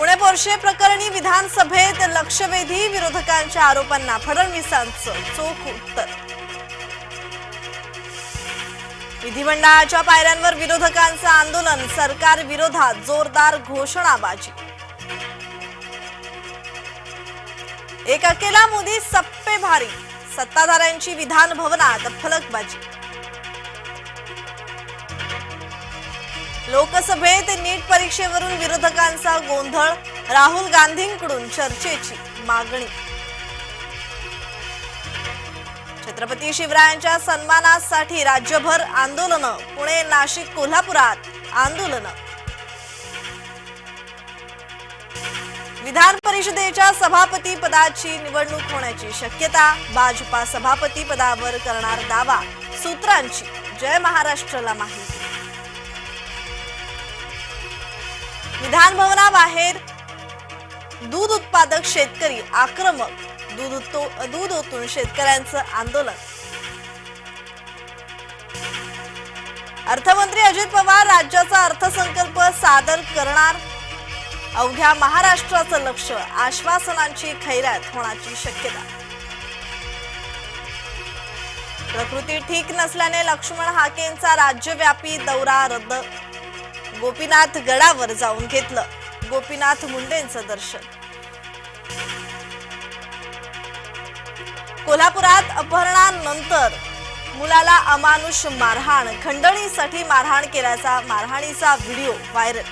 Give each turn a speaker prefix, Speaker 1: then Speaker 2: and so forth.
Speaker 1: Pune Porsche प्रकरणी विधानसभेत लक्षवेधी विरोधकांच्या आरोपांना फडणवीसांचं चोख उत्तर. विधिमंडळाच्या पायऱ्यांवर विरोधकांचं आंदोलन सरकार विरोधात जोरदार घोषणाबाजी. एक अकेला मोदी सप्पे भारी सत्ताधाऱ्यांची विधान भवनात फलकबाजी. लोकसभेत नीट परीक्षेवरून विरोधकांचा गोंधळ राहुल गांधींकडून चर्चेची मागणी. छत्रपती शिवरायांच्या सन्मानासाठी राज्यभर आंदोलनं पुणे नाशिक कोल्हापुरात आंदोलनं. विधान परिषदेच्या सभापती पदाची निवडणूक होण्याची शक्यता भाजपा सभापती पदावर करणार दावा. सूत्रांची जय महाराष्ट्रला माहिती. विधान भवनाबाहेर दूध उत्पादक शेतकरी आक्रमक दूध उत्तो- दूध ओतून शेतकऱ्यांचं आंदोलन. अर्थमंत्री अजित पवार राज्याचा अर्थसंकल्प सादर करणार. अवघ्या महाराष्ट्राचं लक्ष आश्वासनांची खैरात होण्याची शक्यता. प्रकृती ठीक नसल्याने लक्ष्मण हाकेंचा राज्यव्यापी दौरा रद्द गोपीनाथ गडावर जाऊन घेतलं. गोपीनाथ मुंडेंचं दर्शन. कोल्हापुरात अपहरणानंतर मुलाला अमानुष मारहाण खंडणीसाठी मारहाण केल्याचा मारहाणीचा व्हिडिओ व्हायरल.